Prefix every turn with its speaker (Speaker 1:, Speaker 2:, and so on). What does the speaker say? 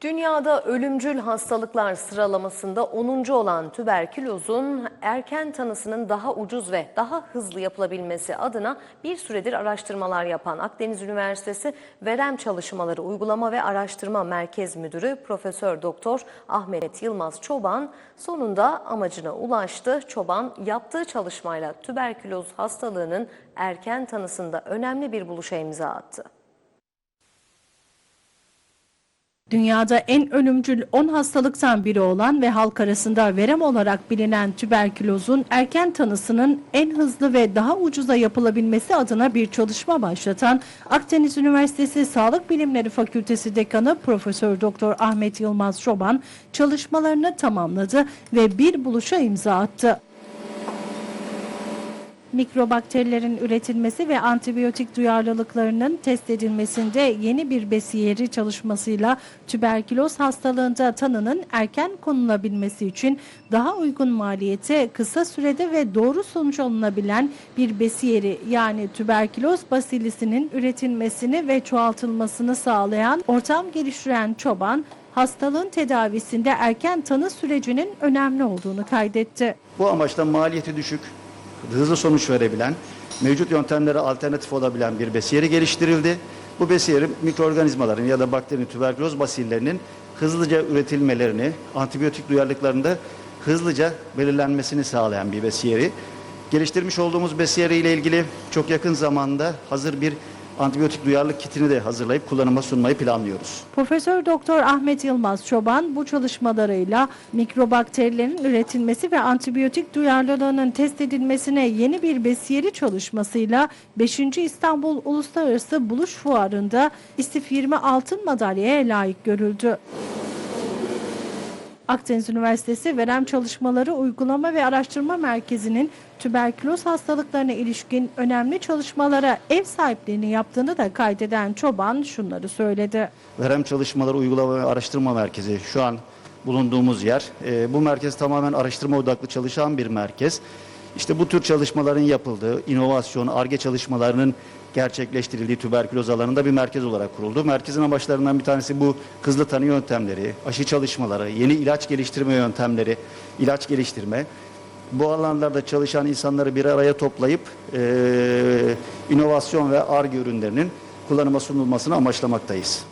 Speaker 1: Dünyada ölümcül hastalıklar sıralamasında 10. olan tüberkülozun erken tanısının daha ucuz ve daha hızlı yapılabilmesi adına bir süredir araştırmalar yapan Akdeniz Üniversitesi Verem Çalışmaları Uygulama ve Araştırma Merkez Müdürü Profesör Doktor Ahmet Yılmaz Çoban sonunda amacına ulaştı. Çoban yaptığı çalışmayla tüberküloz hastalığının erken tanısında önemli bir buluşa imza attı.
Speaker 2: Dünyada en ölümcül 10 hastalıktan biri olan ve halk arasında verem olarak bilinen tüberkülozun erken tanısının en hızlı ve daha ucuza yapılabilmesi adına bir çalışma başlatan Akdeniz Üniversitesi Sağlık Bilimleri Fakültesi Dekanı Profesör Doktor Ahmet Yılmaz Çoban çalışmalarını tamamladı ve bir buluşa imza attı mikrobakterilerin üretilmesi ve antibiyotik duyarlılıklarının test edilmesinde yeni bir besiyeri çalışmasıyla tüberküloz hastalığında tanının erken konulabilmesi için daha uygun maliyete kısa sürede ve doğru sonuç alınabilen bir besiyeri yani tüberküloz basilisinin üretilmesini ve çoğaltılmasını sağlayan ortam geliştiren çoban hastalığın tedavisinde erken tanı sürecinin önemli olduğunu kaydetti.
Speaker 3: Bu amaçla maliyeti düşük, hızlı sonuç verebilen, mevcut yöntemlere alternatif olabilen bir besiyeri geliştirildi. Bu besiyerin mikroorganizmaların ya da bakterinin tüberküloz basillerinin hızlıca üretilmelerini, antibiyotik duyarlılıklarında hızlıca belirlenmesini sağlayan bir besiyeri. Geliştirmiş olduğumuz besiyeri ile ilgili çok yakın zamanda hazır bir antibiyotik duyarlılık kitini de hazırlayıp kullanıma sunmayı planlıyoruz.
Speaker 2: Profesör Doktor Ahmet Yılmaz Çoban bu çalışmalarıyla mikrobakterilerin üretilmesi ve antibiyotik duyarlılığının test edilmesine yeni bir besiyeri çalışmasıyla 5. İstanbul Uluslararası Buluş Fuarı'nda İSTİF 20 altın madalyaya layık görüldü. Akdeniz Üniversitesi Verem Çalışmaları Uygulama ve Araştırma Merkezi'nin tüberküloz hastalıklarına ilişkin önemli çalışmalara ev sahipliğini yaptığını da kaydeden Çoban şunları söyledi.
Speaker 3: Verem Çalışmaları Uygulama ve Araştırma Merkezi şu an bulunduğumuz yer. Ee, bu merkez tamamen araştırma odaklı çalışan bir merkez. İşte bu tür çalışmaların yapıldığı, inovasyon, ARGE çalışmalarının gerçekleştirildiği tüberküloz alanında bir merkez olarak kuruldu. Merkezin amaçlarından bir tanesi bu hızlı tanı yöntemleri, aşı çalışmaları, yeni ilaç geliştirme yöntemleri, ilaç geliştirme. Bu alanlarda çalışan insanları bir araya toplayıp e, inovasyon ve ARGE ürünlerinin kullanıma sunulmasını amaçlamaktayız.